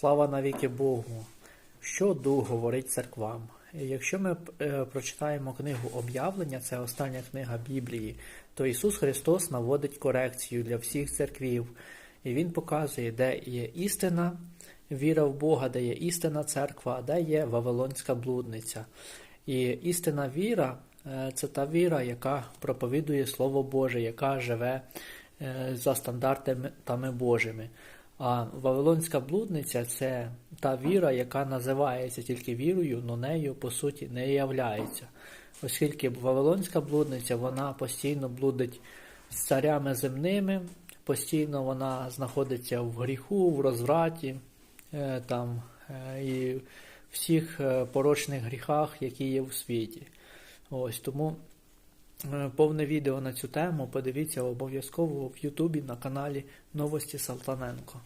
Слава навіки Богу. Що Дух говорить церквам? Якщо ми е, прочитаємо книгу об'явлення, це остання книга Біблії, то Ісус Христос наводить корекцію для всіх церквів, і Він показує, де є істина, віра в Бога, де є істина церква, а де є Вавилонська блудниця. І істинна віра е, це та віра, яка проповідує Слово Боже, яка живе е, за стандартами Божими. А Вавилонська блудниця це та віра, яка називається тільки вірою, але нею по суті не являється. Оскільки Вавилонська блудниця вона постійно блудить з царями земними, постійно вона знаходиться в гріху, в розвраті е, там, е, і всіх е, порочних гріхах, які є в світі. Ось тому повне відео на цю тему подивіться обов'язково в Ютубі на каналі Новості Салтаненко.